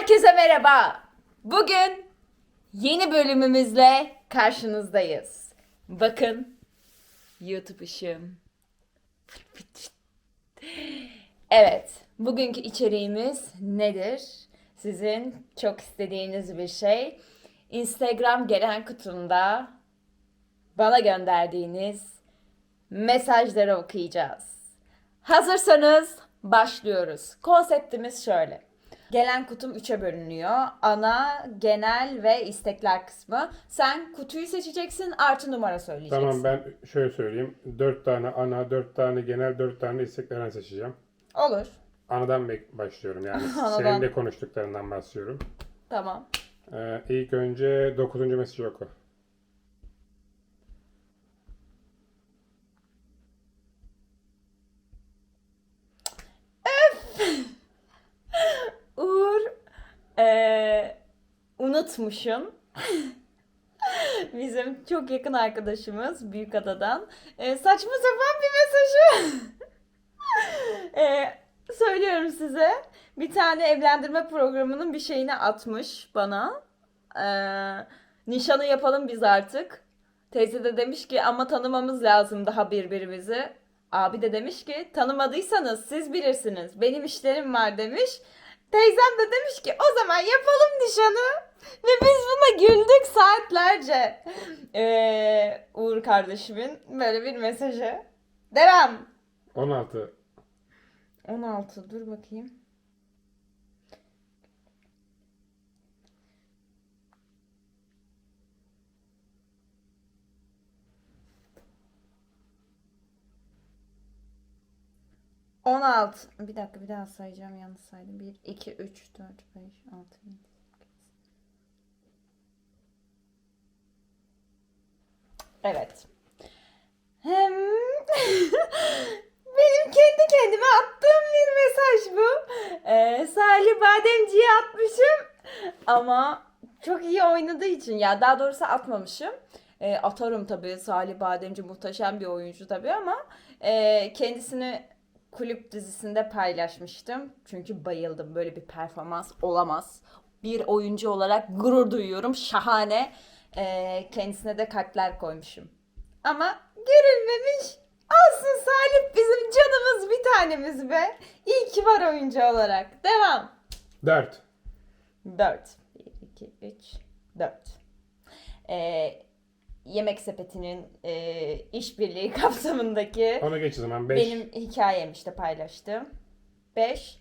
Herkese merhaba. Bugün yeni bölümümüzle karşınızdayız. Bakın YouTube ışığım. Evet, bugünkü içeriğimiz nedir? Sizin çok istediğiniz bir şey. Instagram gelen kutumda bana gönderdiğiniz mesajları okuyacağız. Hazırsanız başlıyoruz. Konseptimiz şöyle. Gelen kutum üçe bölünüyor. Ana, genel ve istekler kısmı. Sen kutuyu seçeceksin, artı numara söyleyeceksin. Tamam ben şöyle söyleyeyim. 4 tane ana, 4 tane genel, 4 tane isteklerden seçeceğim. Olur. Anadan başlıyorum yani. Anadan. Senin de konuştuklarından bahsediyorum. Tamam. Ee, ilk önce 9. mesajı oku. Uğur, eee, unutmuşum. Bizim çok yakın arkadaşımız Büyükada'dan. Eee saçma sapan bir mesajı. Eee, söylüyorum size. Bir tane evlendirme programının bir şeyini atmış bana. Eee, nişanı yapalım biz artık. Teyze de demiş ki ama tanımamız lazım daha birbirimizi. Abi de demiş ki tanımadıysanız siz bilirsiniz. Benim işlerim var demiş. Teyzem de demiş ki o zaman yapalım nişanı. Ve biz buna güldük saatlerce. Ee, Uğur kardeşimin böyle bir mesajı. Devam. 16. 16 dur bakayım. On altı. Bir dakika bir daha sayacağım yanlış saydım. Bir, iki, üç, dört, beş, altı, yedi, Evet. Hem benim kendi kendime attığım bir mesaj bu. Ee, Salih Bademci'ye atmışım. Ama çok iyi oynadığı için ya daha doğrusu atmamışım. Ee, atarım tabii Salih Bademci muhteşem bir oyuncu tabii ama e, kendisini kulüp dizisinde paylaşmıştım. Çünkü bayıldım. Böyle bir performans olamaz. Bir oyuncu olarak gurur duyuyorum. Şahane. Ee, kendisine de kalpler koymuşum. Ama görülmemiş. Olsun Salih bizim canımız bir tanemiz be. İyi ki var oyuncu olarak. Devam. 4. 4. 1, 2, 3, 4. Ee, Yemek Sepeti'nin e, işbirliği kapsamındaki Onu geç o zaman 5. benim hikayem işte paylaştım. 5.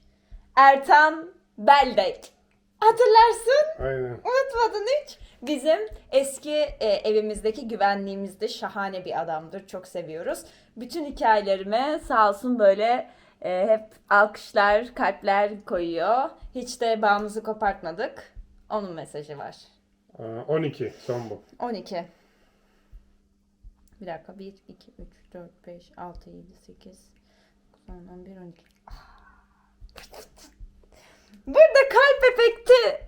Ertan Beldek. Hatırlarsın. Aynen. Unutmadın hiç. Bizim eski e, evimizdeki güvenliğimizde şahane bir adamdır. Çok seviyoruz. Bütün hikayelerime sağ olsun böyle e, hep alkışlar, kalpler koyuyor. Hiç de bağımızı kopartmadık. Onun mesajı var. Ee, 12. Son bu. 12. Bir dakika. 1, 2, 3, 4, 5, 6, 7, 8, 9, 10, 11, 12. Burada kalp efekti.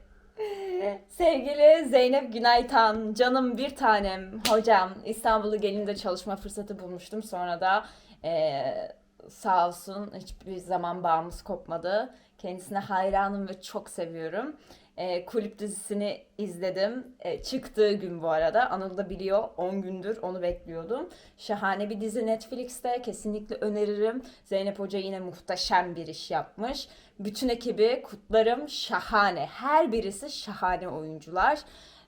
Sevgili Zeynep Günaytan, canım bir tanem, hocam İstanbul'u gelince çalışma fırsatı bulmuştum. Sonra da eee, sağ olsun hiçbir zaman bağımız kopmadı. Kendisine hayranım ve çok seviyorum. Eee, kulüp dizisini izledim. Eee, çıktığı gün bu arada. Anıl da biliyor. 10 gündür onu bekliyordum. Şahane bir dizi Netflix'te. Kesinlikle öneririm. Zeynep Hoca yine muhteşem bir iş yapmış. Bütün ekibi kutlarım. Şahane. Her birisi şahane oyuncular.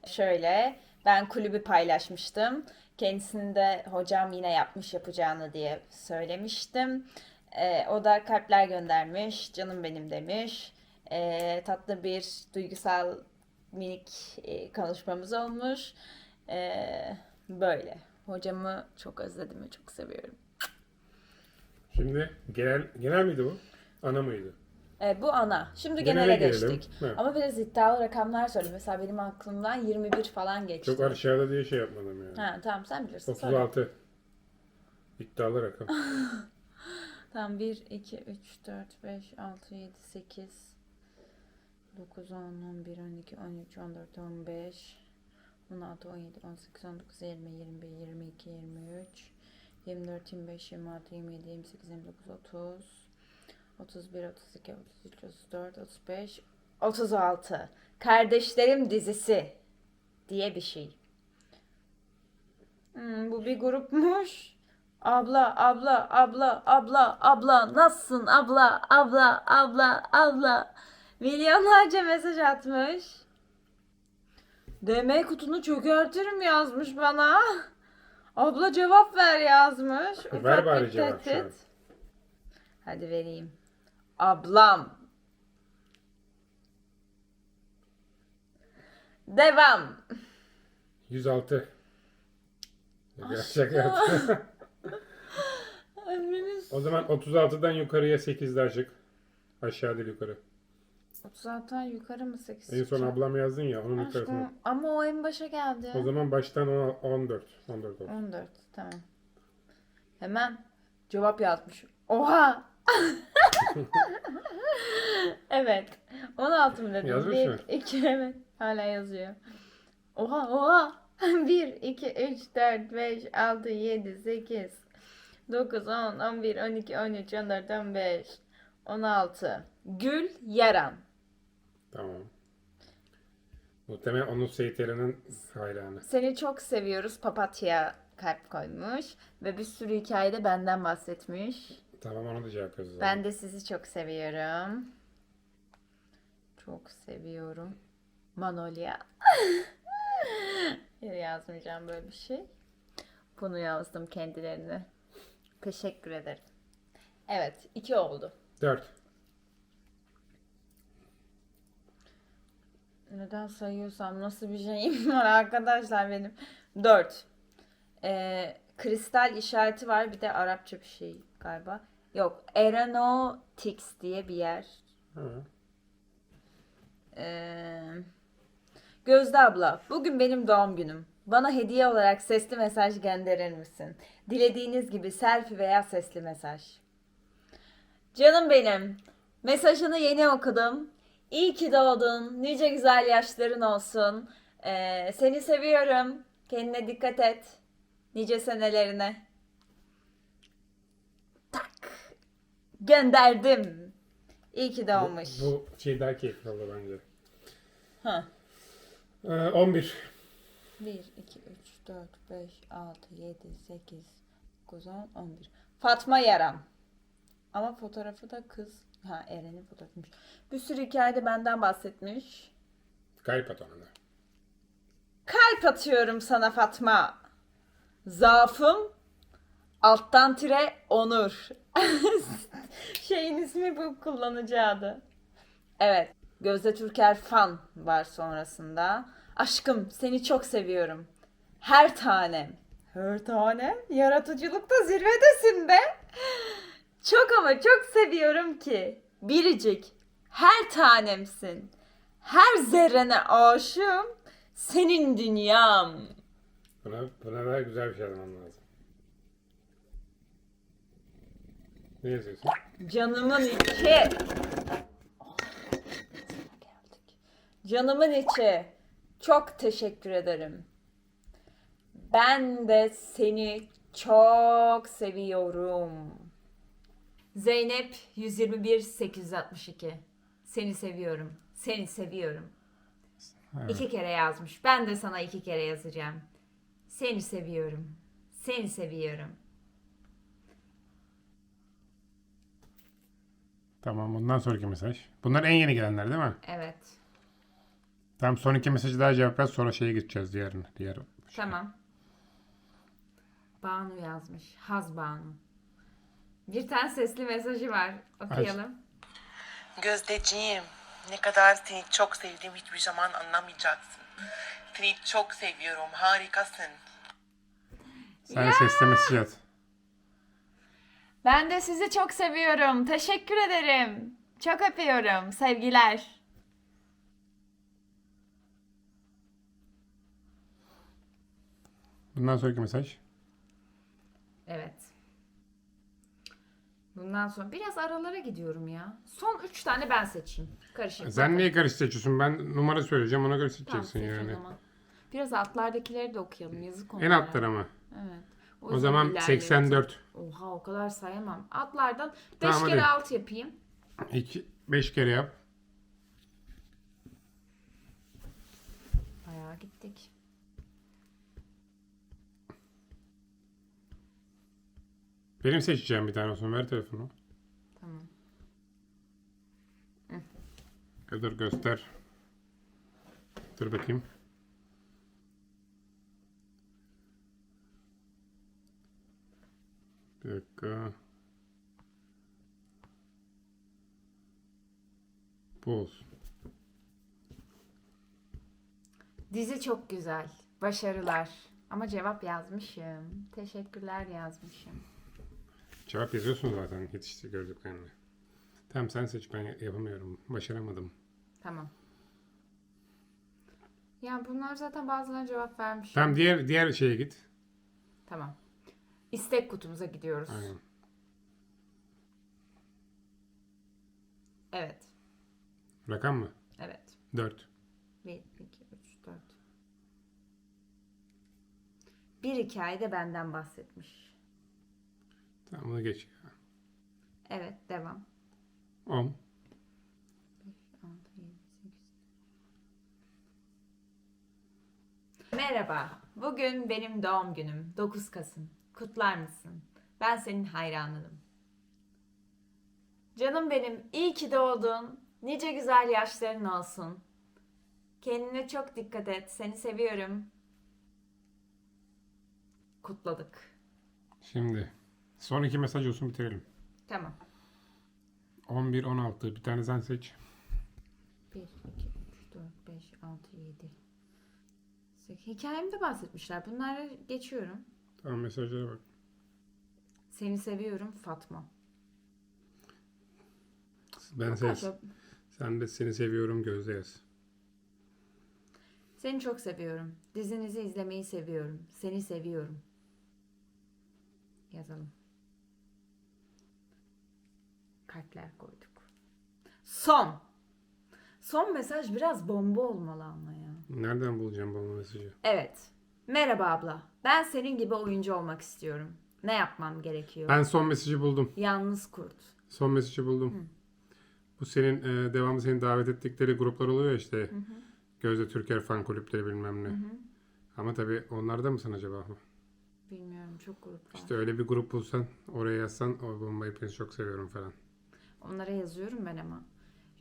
Şöyle ben kulübü paylaşmıştım. Kendisini de hocam yine yapmış yapacağını diye söylemiştim. Ee, o da kalpler göndermiş. Canım benim demiş. Ee, tatlı bir duygusal minik e, konuşmamız olmuş. Ee, böyle. Hocamı çok özledim ve çok seviyorum. Şimdi genel genel miydi bu? Ana mıydı? Ee, bu ana. Şimdi Genele genele geçtik. Evet. Ama biraz iddialı rakamlar söyle. Mesela benim aklımdan 21 falan geçti. Çok aşağıda diye şey yapmadım yani. Ha, tamam sen bilirsin. Söyle. 36. İddialı rakam. Tamam 1, 2, 3, 4, 5, 6, 7, 8, 9, 10, 11, 12, 13, 14, 15, 16, 17, 18, 19, 20, 21, 22, 23, 24, 25, 26, 27, 28, 29, 30, 31, 32, 33, 34, 35, 36. Kardeşlerim dizisi diye bir şey. Hmm, bu bir grupmuş. Abla, abla, abla, abla, abla, nasılsın abla, abla, abla, abla. Milyonlarca mesaj atmış. DM kutunu çökertirim yazmış bana. Abla cevap ver yazmış. Ver bari cevap şu an. Hadi vereyim. Ablam. Devam. 106. Şaka yaptım. Ömrümüz o zaman 36'dan yukarıya 8 daha çık. Aşağı değil yukarı. 36'dan yukarı mı 8 En son ablam yazdın ya onun yukarısına. Aşkım ama o en başa geldi. O zaman baştan o- 14. 14 oldu. 14 tamam. Hemen cevap yazmış. Oha! evet. 16 mı dedim? Yazmış 1, mı? 2 evet. Hala yazıyor. Oha oha! 1, 2, 3, 4, 5, 6, 7, 8, 9, 10, 11, 12, 13, 14, 15, 16. Gül Yaran. Tamam. Muhtemelen onun STR'nin hayranı. Seni çok seviyoruz. Papatya kalp koymuş. Ve bir sürü hikayede benden bahsetmiş. Tamam onu da cevap yazıyor. Ben de sizi çok seviyorum. Çok seviyorum. Manolya. Yazmayacağım böyle bir şey. Bunu yazdım kendilerine. Teşekkür ederim. Evet, iki oldu. 4. Neden sayıyorsam nasıl bir şeyim var arkadaşlar benim. Dört. Ee, kristal işareti var bir de Arapça bir şey galiba. Yok, Aeronautics diye bir yer. Ee, Gözde abla, bugün benim doğum günüm. Bana hediye olarak sesli mesaj gönderir misin? Dilediğiniz gibi selfie veya sesli mesaj. Canım benim, mesajını yeni okudum. İyi ki doğdun, nice güzel yaşların olsun. Ee, seni seviyorum. Kendine dikkat et. Nice senelerine. Tak. Gönderdim. İyi ki doğmuş. Bu, bu şey daha keyifli oldu bence. Ha. Ee, 11. 1, 2, 3, 4, 5, 6, 7, 8, 9, 10, 11. Fatma Yaram. Ama fotoğrafı da kız. Ha Eren'in fotoğrafıymış. Bir sürü hikayede benden bahsetmiş. Kalp at ona da. Kalp atıyorum sana Fatma. Zaafım alttan tire onur. Şeyin ismi bu kullanıcı adı. Evet. Gözde Türker fan var sonrasında. Aşkım seni çok seviyorum. Her tanem. Her tanem? Yaratıcılıkta zirvedesin be. Çok ama çok seviyorum ki. Biricik. Her tanemsin. Her zerrene aşığım. Senin dünyam. Buna, buna da güzel bir şey lazım. Ne yazıyorsun? Canımın içi. Canımın içi. Çok teşekkür ederim. Ben de seni çok seviyorum. Zeynep 121 862. Seni seviyorum. Seni seviyorum. İki kere yazmış. Ben de sana iki kere yazacağım. Seni seviyorum. Seni seviyorum. Tamam bundan sonraki mesaj. Bunlar en yeni gelenler değil mi? Evet. Tamam son iki mesajı daha cevap ver sonra şeye gideceğiz diğerine. Diğer Tamam. Banu yazmış. Haz Banu. Bir tane sesli mesajı var. Okuyalım. Gözdeciğim, ne kadar seni çok sevdiğim hiçbir zaman anlamayacaksın. Seni çok seviyorum, harikasın. Sen sesle mesaj at. Ben de sizi çok seviyorum. Teşekkür ederim. Çok öpüyorum. Sevgiler. Bundan sonraki mesaj. Evet. Bundan sonra biraz aralara gidiyorum ya. Son 3 tane ben seçeyim. Karışık. Sen niye karışık seçiyorsun? Ben numara söyleyeceğim ona göre seçeceksin tamam, yani. Zaman. Biraz altlardakileri de okuyalım. Yazık onlara. En altlar ama. Evet. O, o zaman 84. Oha o kadar sayamam. Atlardan 5 tamam, kere hadi. alt yapayım. 2 5 kere yap. Bayağı gittik. Benim seçeceğim bir tane olsun. Ver telefonu. Tamam. E dur göster. Dur bakayım. Bir dakika. Bu olsun. Dizi çok güzel. Başarılar. Ama cevap yazmışım. Teşekkürler yazmışım. Cevap yazıyorsun zaten yetişti gördüklerini. Tamam sen seç ben yapamıyorum. Başaramadım. Tamam. Ya bunlar zaten bazılarına cevap vermiş. Tamam diğer diğer şeye git. Tamam. İstek kutumuza gidiyoruz. Aynen. Evet. Rakam mı? Evet. 4. 1, 2, 3, 4. Bir hikayede benden bahsetmiş. Tamam bunu geç. Evet, devam. 10. 6, 7, 8. Merhaba. Bugün benim doğum günüm. 9 Kasım. Kutlar mısın? Ben senin hayranınım. Canım benim, iyi ki doğdun. Nice güzel yaşların olsun. Kendine çok dikkat et. Seni seviyorum. Kutladık. Şimdi son iki mesaj olsun bitirelim. Tamam. 11 16 bir tane sen seç. 1, 2, 3, 4, 5, 6, 7. 8. Hikayemde bahsetmişler. Bunları geçiyorum. Tamam mesajlara bak. Seni seviyorum Fatma. Ben ses. Sen de seni seviyorum Gözde yaz. Seni çok seviyorum. Dizinizi izlemeyi seviyorum. Seni seviyorum. Yazalım. Kalpler koyduk. Son. Son mesaj biraz bomba olmalı ama ya. Nereden bulacağım bu mesajı? Evet. Merhaba abla. Ben senin gibi oyuncu olmak istiyorum. Ne yapmam gerekiyor? Ben son mesajı buldum. Yalnız kurt. Son mesajı buldum. Bu senin e, devamlı seni davet ettikleri gruplar oluyor ya işte. Gözde Türker fan kulüpleri bilmem ne. Ama tabii onlar da mısın acaba? Bilmiyorum çok grup var. İşte öyle bir grup bulsan oraya yazsan o bombayı çok seviyorum falan. Onlara yazıyorum ben ama.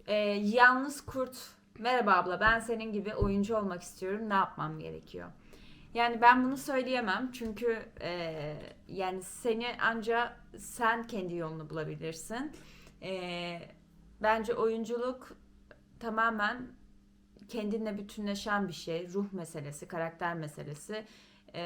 Ee, yalnız kurt. Merhaba abla ben senin gibi oyuncu olmak istiyorum. Ne yapmam gerekiyor? Yani ben bunu söyleyemem çünkü e, yani seni anca sen kendi yolunu bulabilirsin. E, bence oyunculuk tamamen kendinle bütünleşen bir şey. Ruh meselesi, karakter meselesi. E,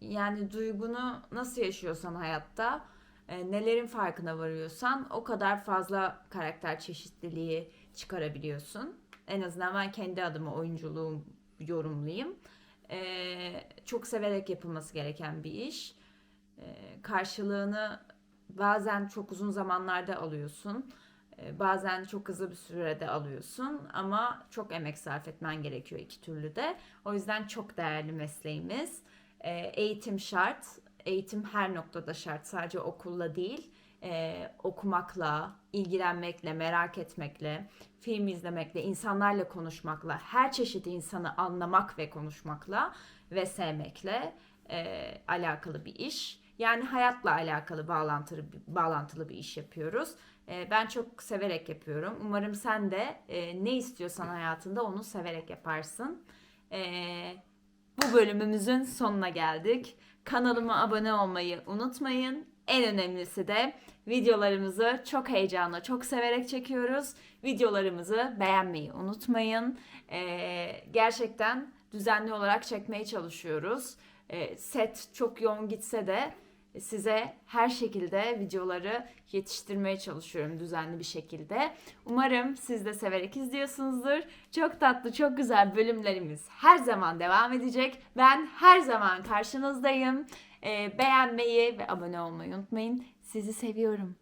yani duygunu nasıl yaşıyorsan hayatta e, nelerin farkına varıyorsan o kadar fazla karakter çeşitliliği çıkarabiliyorsun. En azından ben kendi adıma oyunculuğum yorumlayayım. E, çok severek yapılması gereken bir iş. E, karşılığını bazen çok uzun zamanlarda alıyorsun. E, bazen çok hızlı bir sürede alıyorsun ama çok emek sarf etmen gerekiyor iki türlü de. O yüzden çok değerli mesleğimiz. E, eğitim şart. Eğitim her noktada şart. Sadece okulla değil. e, okumakla, ilgilenmekle, merak etmekle, film izlemekle, insanlarla konuşmakla, her çeşit insanı anlamak ve konuşmakla ve sevmekle e, alakalı bir iş. Yani hayatla alakalı bağlantılı bağlantılı bir iş yapıyoruz. E, ben çok severek yapıyorum. Umarım sen de e, ne istiyorsan hayatında onu severek yaparsın. E, bu bölümümüzün sonuna geldik. Kanalıma abone olmayı unutmayın. En önemlisi de videolarımızı çok heyecanla, çok severek çekiyoruz. Videolarımızı beğenmeyi unutmayın. Ee, gerçekten düzenli olarak çekmeye çalışıyoruz. Ee, set çok yoğun gitse de size her şekilde videoları yetiştirmeye çalışıyorum düzenli bir şekilde. Umarım siz de severek izliyorsunuzdur. Çok tatlı, çok güzel bölümlerimiz her zaman devam edecek. Ben her zaman karşınızdayım. Ee, beğenmeyi ve abone olmayı unutmayın. Sizi seviyorum.